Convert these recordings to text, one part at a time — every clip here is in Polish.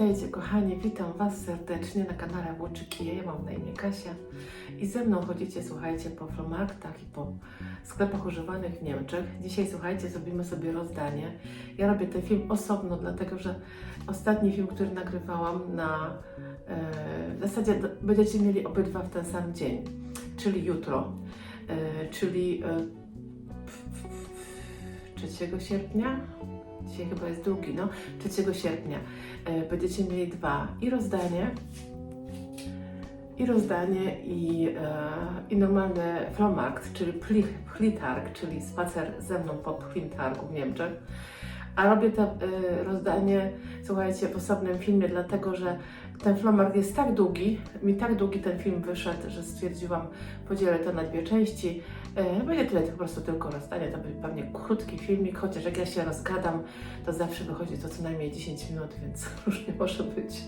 Witajcie kochani, witam Was serdecznie na kanale Włóczyki. Ja mam na imię Kasia i ze mną chodzicie, słuchajcie, po flomarktach i po sklepach używanych w Niemczech. Dzisiaj, słuchajcie, zrobimy sobie rozdanie. Ja robię ten film osobno, dlatego że ostatni film, który nagrywałam na... E, w zasadzie będziecie mieli obydwa w ten sam dzień, czyli jutro, e, czyli e, 3 sierpnia, dzisiaj chyba jest drugi, no, 3 sierpnia e, będziecie mieli dwa i rozdanie i rozdanie i, e, i normalny Flohmarkt, czyli pli, Plitarg, czyli spacer ze mną po Plintargu w Niemczech. A robię to e, rozdanie, słuchajcie, w osobnym filmie, dlatego że ten Flohmarkt jest tak długi, mi tak długi ten film wyszedł, że stwierdziłam, podzielę to na dwie części. E, Będzie tyle po prostu tylko rozdanie, to będzie pewnie krótki filmik, chociaż jak ja się rozgadam, to zawsze wychodzi to co najmniej 10 minut, więc różnie może być.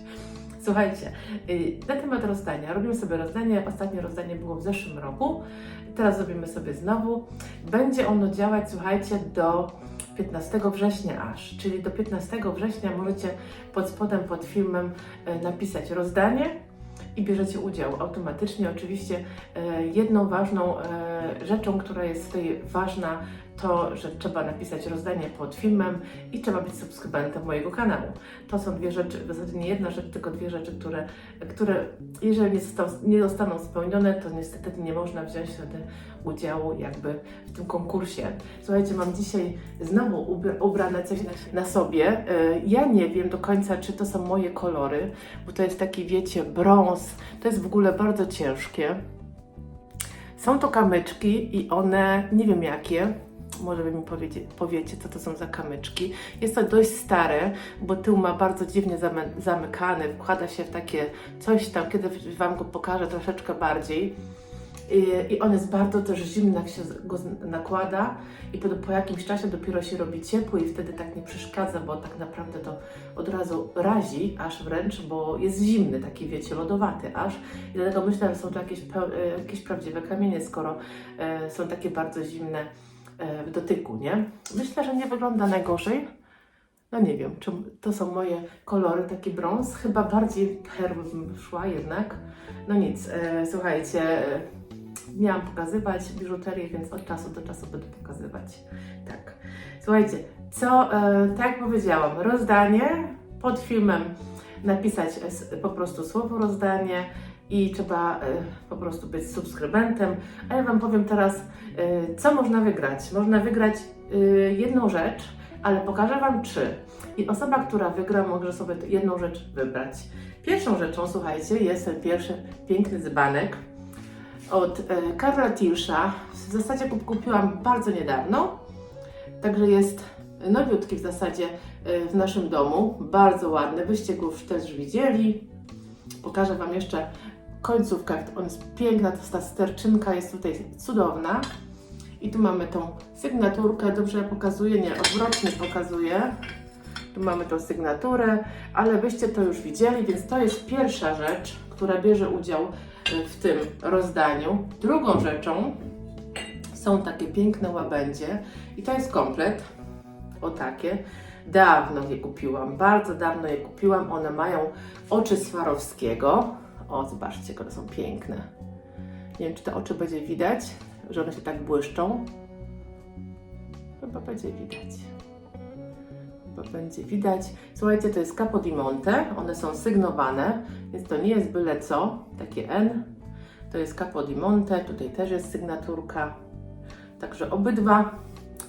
Słuchajcie, y, na temat rozdania. Robimy sobie rozdanie. Ostatnie rozdanie było w zeszłym roku. Teraz zrobimy sobie znowu. Będzie ono działać, słuchajcie, do 15 września aż. Czyli do 15 września możecie pod spodem, pod filmem e, napisać rozdanie i bierzecie udział automatycznie. Oczywiście e, jedną ważną e, rzeczą, która jest tutaj ważna, to, że trzeba napisać rozdanie pod filmem i trzeba być subskrybentem mojego kanału. To są dwie rzeczy, w zasadzie nie jedna rzecz, tylko dwie rzeczy, które, które jeżeli nie, został, nie zostaną spełnione, to niestety nie można wziąć wtedy udziału jakby w tym konkursie. Słuchajcie, mam dzisiaj znowu ubra- ubrane coś na, na sobie. Y, Ja nie wiem do końca, czy to są moje kolory, bo to jest taki, wiecie, brąz. To jest w ogóle bardzo ciężkie. Są to kamyczki i one, nie wiem jakie, może wy mi powiecie, powiecie, co to są za kamyczki. Jest to dość stare, bo tył ma bardzo dziwnie zamy, zamykany, wkłada się w takie coś tam, kiedy Wam go pokażę troszeczkę bardziej. I, I on jest bardzo też zimny, jak się go nakłada i po, po jakimś czasie dopiero się robi ciepły i wtedy tak nie przeszkadza, bo tak naprawdę to od razu razi, aż wręcz, bo jest zimny, taki wiecie, lodowaty aż. I dlatego myślę, że są to jakieś, e, jakieś prawdziwe kamienie, skoro e, są takie bardzo zimne w dotyku, nie? Myślę, że nie wygląda najgorzej. No nie wiem, czy to są moje kolory, taki brąz. Chyba bardziej perły bym szła jednak. No nic, e, słuchajcie, e, miałam pokazywać biżuterię, więc od czasu do czasu będę pokazywać. Tak. Słuchajcie, co, e, tak jak powiedziałam, rozdanie pod filmem napisać po prostu słowo rozdanie i trzeba e, po prostu być subskrybentem. A ja Wam powiem teraz, e, co można wygrać. Można wygrać e, jedną rzecz, ale pokażę Wam trzy. I osoba, która wygra, może sobie jedną rzecz wybrać. Pierwszą rzeczą, słuchajcie, jest ten pierwszy piękny dzbanek od Karla Tilsza. W zasadzie kup- kupiłam bardzo niedawno, także jest nowiutki w zasadzie w naszym domu. Bardzo ładny, byście go już też widzieli. Pokażę Wam jeszcze końcówkę, jak on jest piękna, to ta sterczynka jest tutaj cudowna. I tu mamy tą sygnaturkę, dobrze ja pokazuję, nie, odwrotnie pokazuję. Tu mamy tą sygnaturę, ale byście to już widzieli, więc to jest pierwsza rzecz, która bierze udział y, w tym rozdaniu. Drugą rzeczą są takie piękne łabędzie i to jest komplet. O takie. Dawno je kupiłam, bardzo dawno je kupiłam. One mają oczy Swarowskiego. O, zobaczcie, one są piękne. Nie wiem, czy te oczy będzie widać, że one się tak błyszczą. Chyba będzie widać. Chyba będzie widać. Słuchajcie, to jest Capo di Monte. One są sygnowane, więc to nie jest byle co. Takie N. To jest Capo di Monte. Tutaj też jest sygnaturka. Także obydwa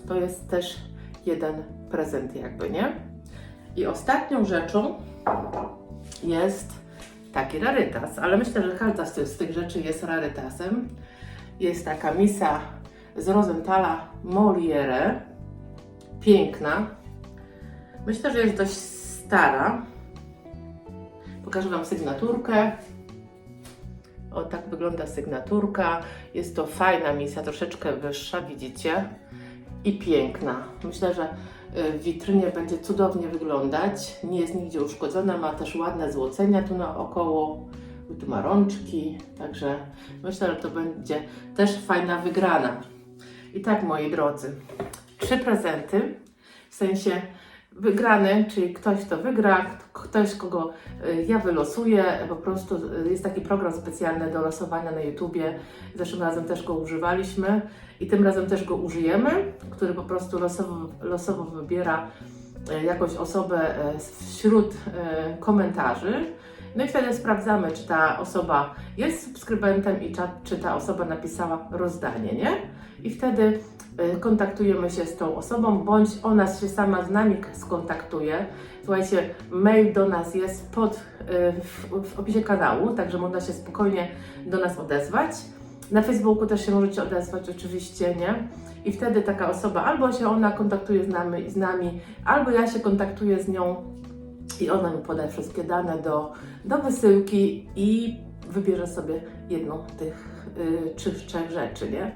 to jest też jeden prezent, jakby, nie? I ostatnią rzeczą jest taki rarytas, ale myślę, że każda z tych, z tych rzeczy jest rarytasem. Jest taka misa z Rosenthala Moliere. Piękna. Myślę, że jest dość stara. Pokażę Wam sygnaturkę. O, tak wygląda sygnaturka. Jest to fajna misja, troszeczkę wyższa, widzicie? I piękna. Myślę, że w witrynie będzie cudownie wyglądać. Nie jest nigdzie uszkodzona, ma też ładne złocenia tu naokoło. Tu ma rączki, także myślę, że to będzie też fajna wygrana. I tak, moi drodzy, trzy prezenty, w sensie wygrany, czyli ktoś, kto wygra, ktoś, kogo y, ja wylosuję. Po prostu y, jest taki program specjalny do losowania na YouTubie. Zeszłym razem też go używaliśmy i tym razem też go użyjemy, który po prostu losowo, losowo wybiera y, jakąś osobę wśród komentarzy. No i wtedy sprawdzamy, czy ta osoba jest subskrybentem i czy ta osoba napisała rozdanie, nie? I wtedy y, kontaktujemy się z tą osobą, bądź ona się sama z nami skontaktuje. Słuchajcie, mail do nas jest pod, y, w, w opisie kanału, także można się spokojnie do nas odezwać. Na Facebooku też się możecie odezwać oczywiście, nie? I wtedy taka osoba albo się ona kontaktuje z nami, z nami albo ja się kontaktuję z nią i ona mi poda wszystkie dane do, do wysyłki i wybierze sobie jedną z tych y, czy trzech rzeczy, nie?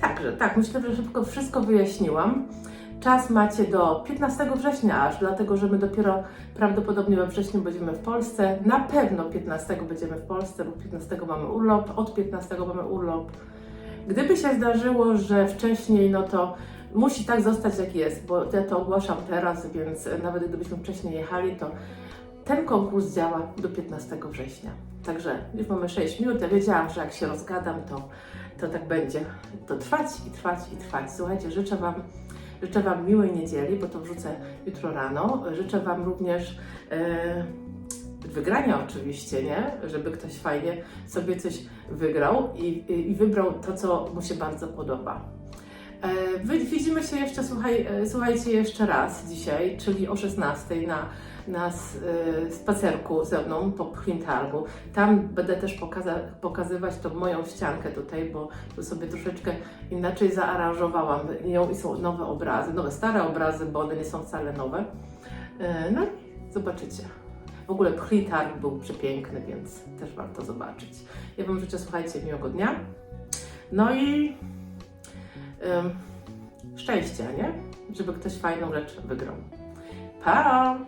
Także, tak, myślę, że szybko wszystko wyjaśniłam. Czas macie do 15 września aż, dlatego że my dopiero prawdopodobnie we wrześniu będziemy w Polsce. Na pewno 15 będziemy w Polsce, bo 15 mamy urlop, od 15 mamy urlop. Gdyby się zdarzyło, że wcześniej, no to musi tak zostać jak jest, bo ja to ogłaszam teraz, więc nawet gdybyśmy wcześniej jechali, to ten konkurs działa do 15 września. Także już mamy 6 minut. Ja wiedziałam, że jak się rozgadam, to, to tak będzie. To trwać i trwać i trwać. Słuchajcie, życzę Wam, życzę Wam miłej niedzieli, bo to wrzucę jutro rano. Życzę Wam również e, wygrania oczywiście, nie? Żeby ktoś fajnie sobie coś wygrał i, i, i wybrał to, co mu się bardzo podoba. E, Widzimy się jeszcze, słuchaj, e, słuchajcie, jeszcze raz dzisiaj, czyli o 16 na, na e, spacerku ze mną po Printargu. Tam będę też pokaza- pokazywać tą moją ściankę tutaj, bo sobie troszeczkę inaczej zaaranżowałam ją i są nowe obrazy, nowe stare obrazy, bo one nie są wcale nowe. No i zobaczycie. W ogóle Printarg był przepiękny, więc też warto zobaczyć. Ja Wam życzę, słuchajcie, miłego dnia. No i szczęścia, nie? Żeby ktoś fajną rzecz wygrał. Pa!